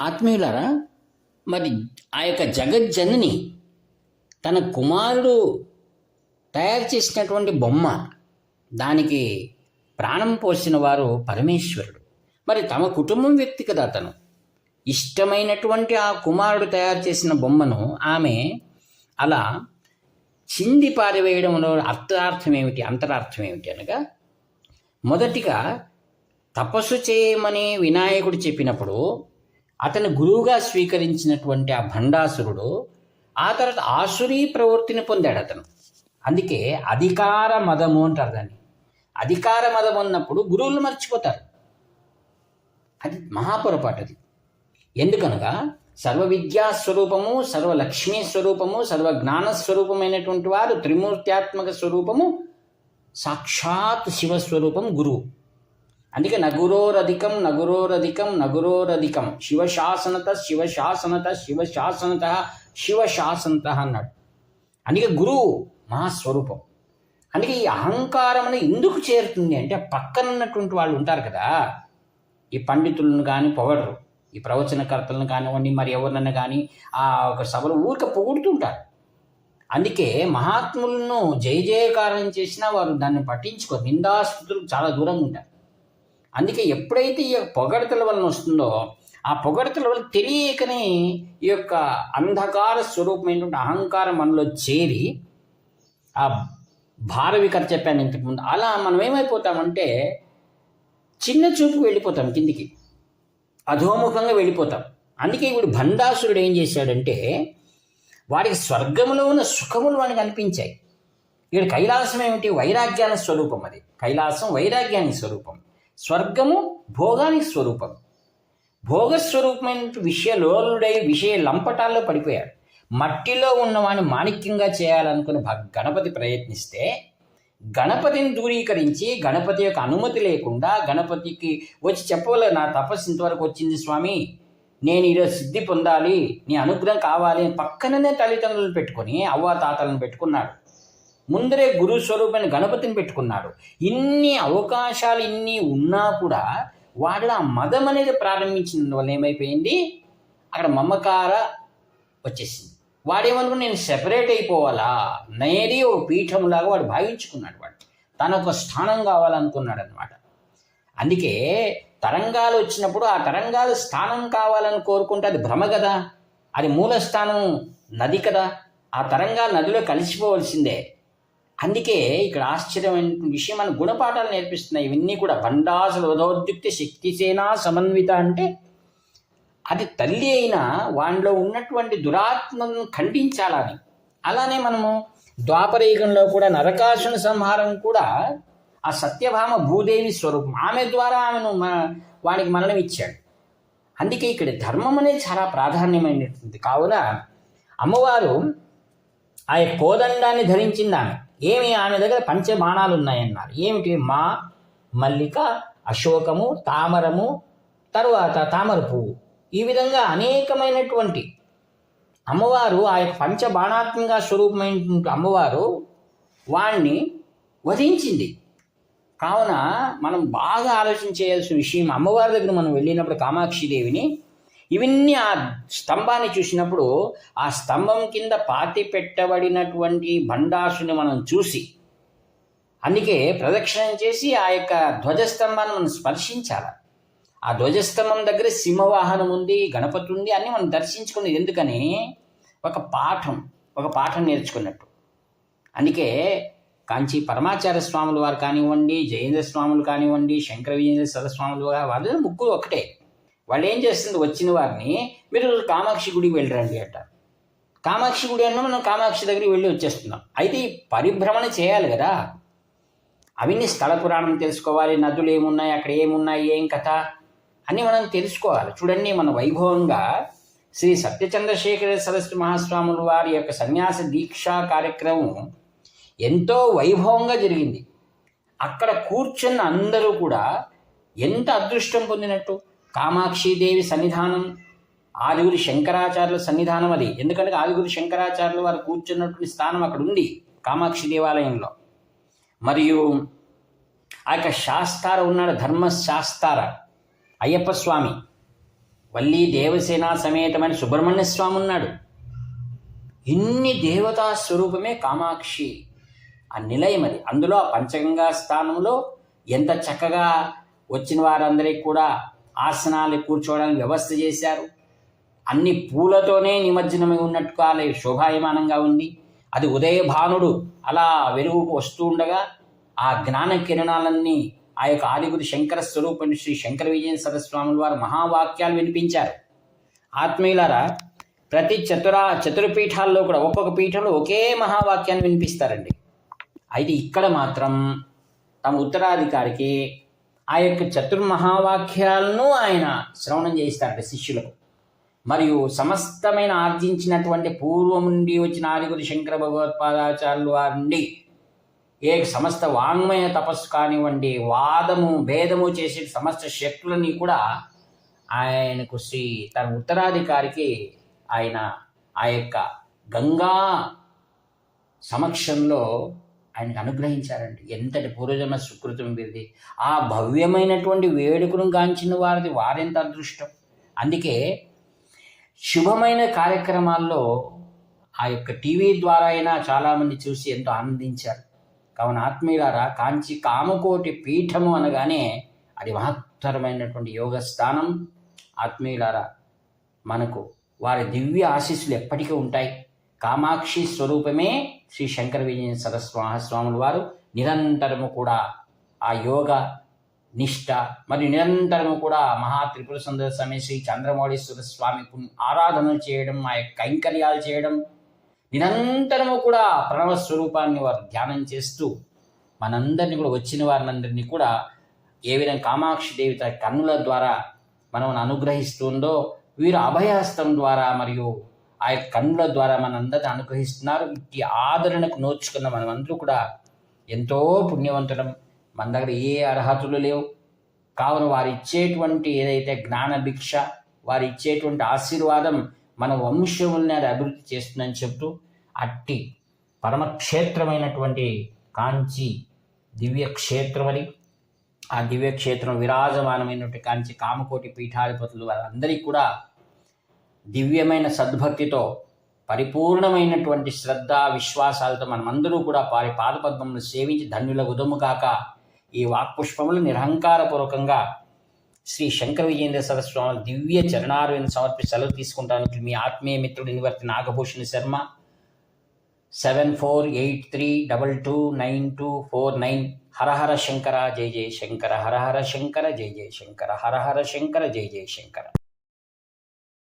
ఆత్మీయులారా మరి ఆ యొక్క జగజ్జనని తన కుమారుడు తయారు చేసినటువంటి బొమ్మ దానికి ప్రాణం పోసిన వారు పరమేశ్వరుడు. మరి తమ కుటుంబం వ్యక్తి కదా అతను. ఇష్టమైనటువంటి ఆ కుమారుడు తయారు చేసిన బొమ్మను ఆమె అలా చింది పారివేయడంలో అర్థార్థం ఏమిటి అంతరార్థం ఏమిటి అనగా మొదటిగా తపస్సు చేయమని వినాయకుడు చెప్పినప్పుడు అతను గురువుగా స్వీకరించినటువంటి ఆ భండాసురుడు ఆ తర్వాత ఆసురీ ప్రవృత్తిని పొందాడు అతను. అందుకే అధికార మదము అంటారు దాన్ని. అధికార మదం ఉన్నప్పుడు గురువులు మర్చిపోతారు. అది మహాపొరపాటు అది. ఎందుకనగా సర్వ విద్యా స్వరూపము సర్వ లక్ష్మీ స్వరూపము సర్వ జ్ఞాన స్వరూపమైనటువంటి వారు త్రిమూర్త్యాత్మక స్వరూపము సాక్షాత్ శివస్వరూపం గురువు. అందుకే నగురోరధికం నగురోరధికం నగురోరధికం. శివశాసనత శివశాసనత శివశాసనత శివశాసనత అన్నాడు. అందుకే గురువు మహాస్వరూపం. అందుకే ఈ అహంకారం ఎందుకు చేరుతుంది అంటే పక్కనున్నటువంటి వాళ్ళు ఉంటారు కదా ఈ పండితులను కానీ పొగడరు ఈ ప్రవచనకర్తలను కానివ్వండి మరి ఎవరినన్నా కానీ ఆ ఒక సభలు ఊరిక పొగుడుతుంటారు అందుకే మహాత్ములను జయ జయకారం చేసినా వారు దాన్ని పట్టించుకోరు. నిందాస్తుతులు చాలా దూరంగా ఉంటారు. అందుకే ఎప్పుడైతే ఈ పొగడతల వలన వస్తుందో ఆ పొగడతల వల్ల తెలియకనే ఈ యొక్క అంధకార స్వరూపమైనటువంటి అహంకారం మనలో చేరి ఆ భారవికర్ చెప్పాను ఇంతకుముందు అలా మనం ఏమైపోతామంటే చిన్న చూపుకు వెళ్ళిపోతాం కిందికి. అధోముఖంగా వెళ్ళిపోతాం. అందుకే ఇప్పుడు భండాసురుడు ఏం చేశాడంటే వాడికి స్వర్గంలో ఉన్న సుఖములు వాడికి అనిపించాయి. ఇక్కడ కైలాసం ఏమిటి? వైరాగ్యాల స్వరూపం అది. కైలాసం వైరాగ్యానికి స్వరూపం. స్వర్గము భోగానికి స్వరూపం. భోగస్వరూపమైన విషయలోలుడై విషయ లంపటాల్లో పడిపోయాడు. మట్టిలో ఉన్నవాడిని మాణిక్యంగా చేయాలనుకుని భ- గణపతి ప్రయత్నిస్తే గణపతిని దూరీకరించి గణపతి యొక్క అనుమతి లేకుండా గణపతికి వచ్చి చెప్పవలే నా తపస్సు ఇంతవరకు వచ్చింది స్వామి. నేను ఈరోజు సిద్ధి పొందాలి నీ అనుగ్రహం కావాలి అని పక్కననే తల్లిదండ్రులను పెట్టుకొని అవ్వ తాతలను పెట్టుకున్నాడు. ముందరే గురు స్వరూపమైన గణపతిని పెట్టుకున్నాడు. ఇన్ని అవకాశాలు ఇన్ని ఉన్నా కూడా వాడు ఆ మదం అనేది ప్రారంభించినందు వల్ల ఏమైపోయింది? అక్కడ మమకార వచ్చేసింది. వాడేమనుకుని నేను సెపరేట్ అయిపోవాలా? నేరి ఓ పీఠంలాగా వాడు భావించుకున్నాడు వాడు. తన ఒక స్థానం కావాలనుకున్నాడు అనమాట అందుకే తరంగాలు వచ్చినప్పుడు ఆ తరంగాలు స్థానం కావాలని కోరుకుంటే అది భ్రమ కదా? అది మూల స్థానం నది కదా? ఆ తరంగాలు నదిలో కలిసిపోవలసిందే. అందుకే ఇక్కడ ఆశ్చర్యమైన విషయం మన గుణపాఠాలు నేర్పిస్తున్నాయి. ఇవన్నీ కూడా బండాసుల వధోద్యుక్తి శక్తిసేనా సమన్విత అంటే అది తల్లి అయినా వానిలో ఉన్నటువంటి దురాత్మను ఖండించాలని అలానే మనము ద్వాపరయుగంలో కూడా నరకాసుని సంహారం కూడా ఆ సత్యభామ భూదేవి స్వరూపం. ఆమె ద్వారా ఆమెను వానికి మరణం ఇచ్చాడు. అందుకే ఇక్కడ ధర్మం అనేది చాలా ప్రాధాన్యమైనటువంటి కావున అమ్మవారు ఆ కోదండాన్ని ధరించింది ఆమె. ఏమి ఆమె దగ్గర పంచబాణాలు ఉన్నాయన్నారు ఏమిటి? మా మల్లిక అశోకము తామరము తరువాత తామర పువ్వు. ఈ విధంగా అనేకమైనటువంటి అమ్మవారు ఆ యొక్క పంచబాణాత్మక స్వరూపమైనటువంటి అమ్మవారు వాణ్ణి వధించింది. కావున మనం బాగా ఆలోచించేయాల్సిన విషయం అమ్మవారి దగ్గర మనం వెళ్ళినప్పుడు కామాక్షి దేవిని ఇవన్నీ ఆ స్తంభాన్ని చూసినప్పుడు ఆ స్తంభం కింద పాతి పెట్టబడినటువంటి బండాసుని మనం చూసి అందుకే ప్రదక్షిణం చేసి ఆ యొక్క ధ్వజస్తంభాన్ని మనం స్పర్శించాలి. ఆ ధ్వజస్తంభం దగ్గర సింహవాహనం ఉంది గణపతి ఉంది అన్నీ మనం దర్శించుకునేది ఎందుకని? ఒక పాఠం ఒక పాఠం నేర్చుకున్నట్టు. అందుకే కాంచి పరమాచార్య స్వాములు వారు కానివ్వండి జయేంద్ర స్వాములు కానివ్వండి శంకర విజయేంద్ర సరస్వాములు వారు వాళ్ళు ముగ్గురు ఒకటే వాళ్ళు ఏం చేస్తుంది? వచ్చిన వారిని మీరు కామాక్షి గుడికి వెళ్ళరండి అట. కామాక్షి గుడి అన్న మనం కామాక్షి దగ్గరికి వెళ్ళి వచ్చేస్తున్నాం. అయితే ఈ పరిభ్రమణ చేయాలి కదా. అవన్నీ స్థల పురాణం తెలుసుకోవాలి. నదులు ఏమున్నాయి? అక్కడ ఏమున్నాయి? ఏం కథ? అని మనం తెలుసుకోవాలి. చూడండి మన వైభవంగా శ్రీ సత్యచంద్రశేఖర సరస్వతి మహాస్వాములు వారి యొక్క సన్యాస దీక్షా కార్యక్రమం ఎంతో వైభవంగా జరిగింది. అక్కడ కూర్చున్న అందరూ కూడా ఎంత అదృష్టం పొందినట్టు? కామాక్షిదేవి సన్నిధానం ఆదిగురు శంకరాచార్యుల సన్నిధానం అది. ఎందుకంటే ఆదిగురు శంకరాచార్యులు వారు కూర్చున్నటువంటి స్థానం అక్కడ ఉంది కామాక్షి దేవాలయంలో. మరియు ఆ యొక్క శాస్తార ఉన్నాడు ధర్మశాస్తార అయ్యప్ప స్వామి వల్లి దేవసేన సమేతమైన సుబ్రహ్మణ్య స్వామి ఉన్నాడు. ఇన్ని దేవతా స్వరూపమే కామాక్షి. ఆ నిలయం అది. అందులో ఆ పంచగంగా స్థానంలో ఎంత చక్కగా వచ్చిన వారందరికీ కూడా ఆసనాలు కూర్చోవడానికి వ్యవస్థ చేశారు. అన్ని పూలతోనే నిమజ్జనమై ఉన్నట్టుగా అలా శోభాయమానంగా ఉంది. అది ఉదయభానుడు అలా వెలుగుకు వస్తూ ఉండగా ఆ జ్ఞాన కిరణాలన్నీ ఆ యొక్క ఆదిగురు శంకర స్వరూపం శ్రీ శంకర విజయ సరస్వాముల వారు మహావాక్యాలు వినిపించారు. ఆత్మీయులారా ప్రతి చతురా చతుర్పీఠాల్లో కూడా ఒక్కొక్క పీఠంలో ఒకే మహావాక్యాన్ని వినిపిస్తారండి. అయితే ఇక్కడ మాత్రం తమ ఉత్తరాధికారికి ఆ యొక్క చతుర్మహావాక్యాలను ఆయన శ్రవణం చేయిస్తారు శిష్యులకు. మరియు సమస్తమైన ఆర్జించినటువంటి పూర్వం నుండి వచ్చిన ఆదిగురు శంకర భగవత్పాదాచార్యుల వారి నుండి ఏ సమస్త వాంగ్మయ తపస్సు కానివ్వండి వాదము భేదము చేసే సమస్త శక్తులని కూడా ఆయనకు శ్రీ తన ఉత్తరాధికారికి ఆయన ఆ యొక్క గంగా సమక్షంలో ఆయనకు అనుగ్రహించారండి ఎంతటి పూర్వజన్మ సుకృతం వీరిది. ఆ భవ్యమైనటువంటి వేడుకను గాంచిన వారిది వారెంత అదృష్టం. అందుకే శుభమైన కార్యక్రమాల్లో ఆ యొక్క టీవీ ద్వారా అయినా చాలామంది చూసి ఎంతో ఆనందించారు. కావున ఆత్మీయులారా కాంచి కామకోటి పీఠము అనగానే అది మహత్తరమైనటువంటి యోగ స్థానం ఆత్మీయులారా మనకు వారి దివ్య ఆశీస్సులు ఎప్పటికీ ఉంటాయి. కామాక్షి స్వరూపమే శ్రీ శంకర విజయ సరస్వామస్వాముల వారు. నిరంతరము కూడా ఆ యోగ నిష్ట మరియు నిరంతరము కూడా మహా త్రిపుర సుందర స్వామి శ్రీ చంద్రమౌళీశ్వర స్వామి ఆరాధనలు చేయడం ఆ యొక్క కైంకర్యాలు చేయడం నిరంతరము కూడా ప్రణవ స్వరూపాన్ని వారు ధ్యానం చేస్తూ మనందరినీ కూడా వచ్చిన వారినందరినీ కూడా ఏ విధంగా కామాక్షి దేవి తన కన్నుల ద్వారా మనం అనుగ్రహిస్తుందో వీరు అభయహస్తం ద్వారా మరియు ఆ యొక్క కన్నుల ద్వారా మనందరిని అనుగ్రహిస్తున్నారు. ఇట్టి ఆదరణకు నోచుకున్న మనమందరూ కూడా ఎంతో పుణ్యవంతులం. మన దగ్గర ఏ అర్హతలు లేవు. కావున వారు ఇచ్చేటువంటి ఏదైతే జ్ఞాన భిక్ష వారు ఇచ్చేటువంటి ఆశీర్వాదం మన వంశముల్ని అది అభివృద్ధి చేస్తుందని చెప్తూ అట్టి పరమక్షేత్రమైనటువంటి కాంచి దివ్య అని ఆ దివ్యక్షేత్రం విరాజమానమైనటువంటి కాంచి కామకోటి పీఠాధిపతులు వారందరికీ కూడా దివ్యమైన సద్భక్తితో పరిపూర్ణమైనటువంటి శ్రద్ధ విశ్వాసాలతో మనమందరూ కూడా వారి పాదపద్మమును సేవించి ధన్యుల ఉదము కాక ఈ వాక్పుష్పములు నిరహంకారపూర్వకంగా శ్రీ శంకర విజయేంద్ర సరస్వామి దివ్య చరణారవింద సమర్పి సెలవు తీసుకుంటాను మీ ఆత్మీయ మిత్రుడు Nivarthi Nagabhushana Sharma. Seven four eight three double two nine two four nine. హరహర శంకర జై జయ శంకర హరహర శంకర జై జయ శంకర హరహర శంకర జై జయ శంకర.